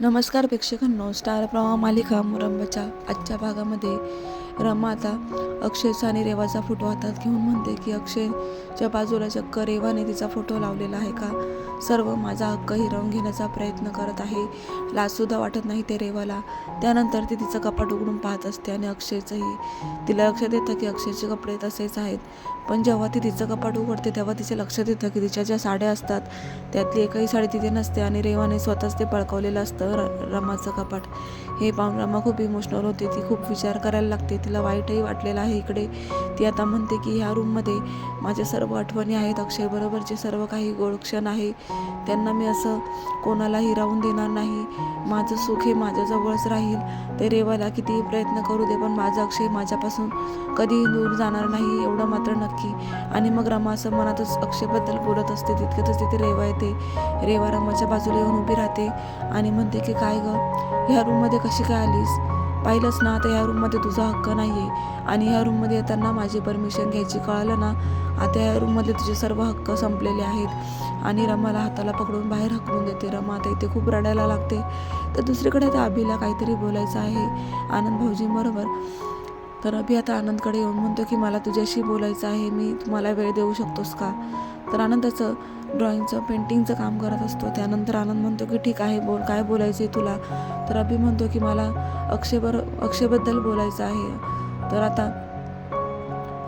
नमस्कार प्रेक्षकांनो स्टार प्रवाह मालिका मुरंबच्या आजच्या भागामध्ये. रमा आता अक्षयचा आणि रेवाचा फोटो हातात घेऊन म्हणते की अक्षयच्या बाजूला चक्क रेवाने तिचा फोटो लावलेला आहे का? सर्व माझा हक्क हिरावून घेण्याचा प्रयत्न करत आहे. लाजसुद्धा वाटत नाही ते रेवाला. त्यानंतर ती तिचं कपाट उघडून पाहत असते आणि अक्षयचंही. तिला लक्षात येतं की अक्षयचे कपडे तसेच आहेत. पण जेव्हा ती तिचं कपाट उघडते तेव्हा तिचे लक्षात येतं की तिच्या ज्या साड्या असतात त्यातली एकही साडी तिथे नसते आणि रेवाने स्वतःच ते पळकवलेलं असतं र रमाचं कपाट. हे पाहून रमा खूप इमोशनल होते. ती खूप विचार करायला लागते. तिला वाईटही वाटलेलं आहे इकडे. ती आता म्हणते की ह्या रूममध्ये माझ्या सर्व आठवणी आहेत. अक्षयबरोबरचे सर्व काही गोड क्षण आहे. त्यांना मी असं कोणालाही राहून देणार नाही. माझं सुख हे माझ्याजवळच राहील. ते रेवाला कितीही प्रयत्न करू दे पण माझा अक्षय माझ्यापासून कधीही दूर जाणार नाही एवढं मात्र नक्की. आणि मग रमा असं मनातच अक्षयबद्दल बोलत असते. तितक्यातच तिथे रेवा येते. रेवा रमाच्या बाजूला येऊन उभी राहते आणि म्हणते की काय ग? ह्या रूममध्ये कशी काय आलीस? पाहिलंच ना आता ह्या रूममध्ये तुझा हक्क नाही आहे आणि ह्या रूममध्ये येताना माझी परमिशन घ्यायची कळालं ना आता ह्या रूममध्ये तुझे सर्व हक्क संपलेले आहेत. आणि रमाला हाताला पकडून बाहेर हकलून देते. रमा आता इथे खूप रडायला लागते. तर दुसरीकडे त्या अभिला काहीतरी बोलायचं आहे. आनंद भाऊजींबरोबर तर अभि आता आनंदकडे येऊन म्हणतो की मला तुझ्याशी बोलायचं आहे मी तुम्हाला वेळ देऊ शकतोस का? तर आनंदाचं ड्रॉइंगचं पेंटिंगचं काम करत असतो. त्यानंतर आनंद म्हणतो की ठीक आहे बोल काय बोलायचं आहे तुला? तर अभि म्हणतो की मला अक्षयबर अक्षयबद्दल बोलायचं आहे. तर आता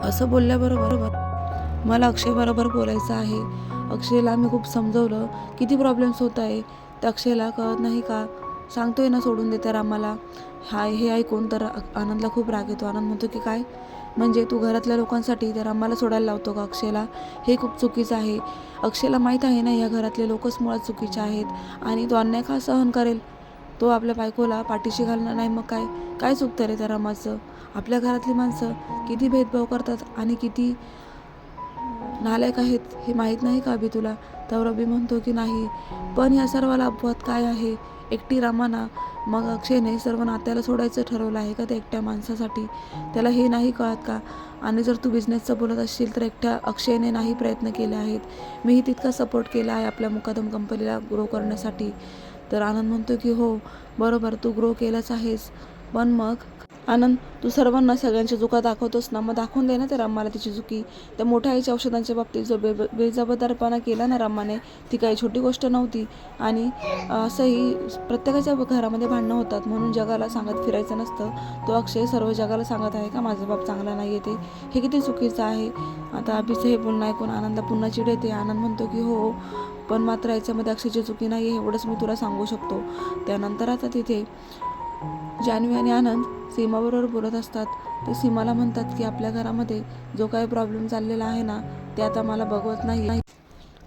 असं बोलल्याबरोबर मला अक्षयबरोबर बोलायचं आहे. अक्षयला मी खूप समजवलं. किती प्रॉब्लेम्स होत आहे त्या अक्षयला कळत नाही का? सांगतोय ना सोडून देते आम्हाला हा हे ऐकून तर आनंदला खूप राग येतो. आनंद म्हणतो की काय? म्हणजे तू घरातल्या लोकांसाठी तर आम्हाला सोडायला लावतो का अक्षयला? हे खूप चुकीचं आहे. अक्षयला माहीत आहे ना या घरातले लोकच मुळात चुकीचे आहेत आणि तो अन्याय का सहन करेल? तो आपल्या बायकोला पाठीशी घालणार नाही मग काय? काय चुकतं रे त्या रमाचं? आपल्या घरातली माणसं किती भेदभाव करतात आणि किती नालायक आहेत हे माहीत नाही का अभि तुला? तर अभि म्हणतो की नाही. पण या सर्वाला अपवाद काय आहे? एकटी रामाना मग अक्षयने सर्व नात्याला सोडायचं ठरवलं आहे का त्या एकट्या माणसासाठी? त्याला हे नाही कळत का? आणि जर तू बिझनेसचं बोलत असशील तर एकट्या अक्षयने नाही प्रयत्न केले आहेत. मीही तितका सपोर्ट केला आहे आपल्या मुकादम कंपनीला ग्रो करण्यासाठी. तर आनंद म्हणतो की हो बरोबर तू ग्रो केलंच आहेस. पण मग आनंद तू सर्वांना सगळ्यांच्या चुका दाखवतोस ना मग दाखवून दे ना त्या रामाला तिची चुकी. त्या मोठ्या आईच्या औषधांच्या बाबतीत जो बे बेजबाबदारपणा केला ना रम्माने ती काही छोटी गोष्ट नव्हती. आणि असंही प्रत्येकाच्या घरामध्ये भांडणं होतात म्हणून जगाला सांगत फिरायचं नसतं. तो अक्षय सर्व जगाला सांगत आहे का माझा बाप चांगला नाही आहे ते? हे किती चुकीचं आहे? आता अभिचं हे बोलणं ऐकून आनंदा पुन्हा चिड येते आनंद म्हणतो की हो पण मात्र याच्यामध्ये अक्षयची चुकी नाही आहे एवढंच मी तुला सांगू शकतो. त्यानंतर आता तिथे जान्हवी आणि आनंद सीमाबरोबर बोलत असतात ते सीमाला म्हणतात की आपल्या घरामध्ये जो काही प्रॉब्लेम चाललेला आहे ना ते आता मला बघवत नाही.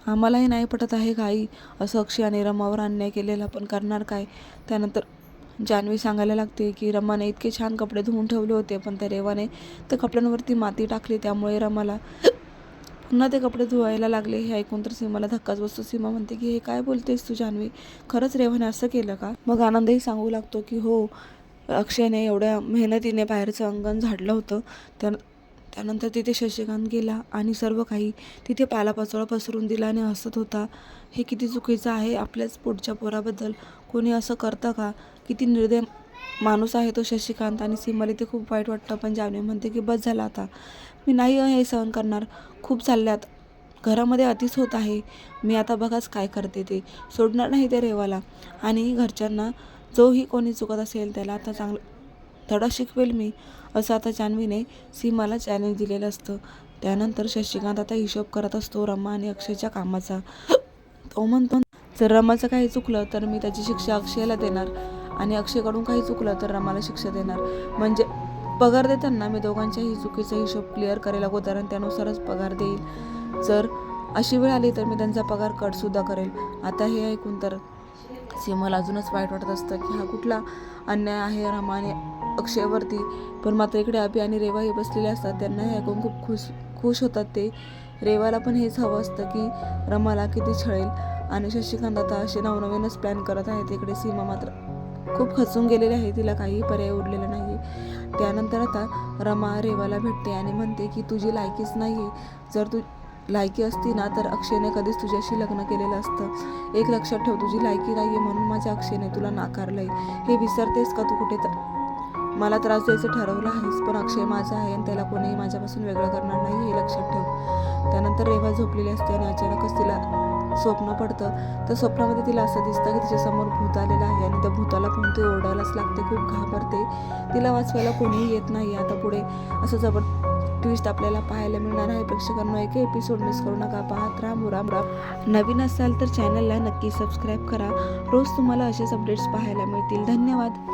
आम्हालाही नाही पटत आहे काही. असं अक्षय आणि रमावर अन्याय केलेला पण करणार काय? त्यानंतर जान्हवी सांगायला लागते की रमाने इतके छान कपडे धुवून ठेवले होते पण त्या रेवाने त्या कपड्यांवरती माती टाकली. त्यामुळे रमाला पुन्हा ते कपडे धुवायला लागले. हे ऐकून तर सीमाला धक्काच बसतो. सीमा म्हणते की हे काय बोलतेस तू जान्हवी? खरंच रेवाने असं केलं का? मग आनंदही सांगू लागतो की हो अक्षयने एवढ्या मेहनतीने बाहेरचं अंगण झाडलं होतं. त्या त्यानंतर तिथे शशिकांत गेला आणि सर्व काही तिथे पालापाचोळा पसरून दिला आणि हसत होता. हे किती चुकीचं आहे आपल्याच पुढच्या पोराबद्दल. कोणी असं करतं का? किती निर्दय माणूस आहे तो शशिकांत आणि सीमाला ते खूप वाईट वाटतं. पण जावने म्हणते की बस झाला आता. मी नाही हे सहन करणार. खूप चालल्यात घरामध्ये अतिच होत आहे. मी आता बघाच काय करते ते. सोडणार नाही ते रेवाला. आणि घरच्यांना जोही कोणी चुकत असेल त्याला आता चांगलं धडा शिकवेल मी असं आता जान्हवीने सीमाला चॅलेंज दिलेलं असतं. त्यानंतर शशिकांत आता हिशोब करत असतो रमा आणि अक्षयच्या कामाचा. तो म्हणतो जर रमाचं काही चुकलं तर मी त्याची शिक्षा अक्षयला देणार आणि अक्षयकडून काही चुकलं तर रमाला शिक्षा देणार. म्हणजे पगार देताना मी दोघांच्याही चुकीचा हिशोब क्लिअर करेल अगोदर आणि त्यानुसारच पगार देईल. जर अशी वेळ आली तर मी त्यांचा पगार कटसुद्धा करेल. आता हे ऐकून तर सीमाला अजूनच वाईट वाटत असतं की हा कुठला अन्याय आहे रमा आणि अक्षयवरती. पण मात्र इकडे अभि आणि रेवा हे बसलेले असतात. त्यांना हे ऐकून खूप खुश खुश होतात ते. रेवाला पण हेच हवं असतं की रमाला किती छळेल. आणि शशिकांत आता असे नवनवीनच प्लॅन करत आहेत. इकडे सीमा मात्र खूप खचून गेलेली आहे. तिला काही पर्याय उरलेला नाही त्यानंतर आता रमा रेवाला भेटते आणि म्हणते की तुझी लायकीच नाही आहे जर तू लायकी असती ना तर अक्षयने कधीच तुझ्याशी लग्न केलेलं असतं. एक लक्षात ठेव तुझी लायकी नाही आहे म्हणून माझ्या अक्षयने तुला नाकारलंय. हे विसरतेस का तू कुठे तर? मला त्रास द्यायचं ठरवलं आहेस पण अक्षय माझा आहे आणि त्याला कोणीही माझ्यापासून वेगळं करणार नाही हे लक्षात ठेव. त्यानंतर रेवा झोपलेली असते आणि अचानकच तिला स्वप्न पडतं. तर स्वप्नामध्ये तिला असं दिसतं की तिच्यासमोर भूत आलेलं आहे आणि त्या भूताला पण ते ओरडायलाच लागते खूप घाबरते. तिला वाचवायला कोणीही येत नाही आता पुढे असं जबर ट्विस्ट आपल्याला पाहायला मिळणार आहे. प्रेक्षकांना एक एपिसोड मिस करू नका. पाहत राम राम राम. नवीन असाल तर चॅनलला नक्की सबस्क्राईब करा. रोज तुम्हाला असेच अपडेट्स पाहायला मिळतील. धन्यवाद.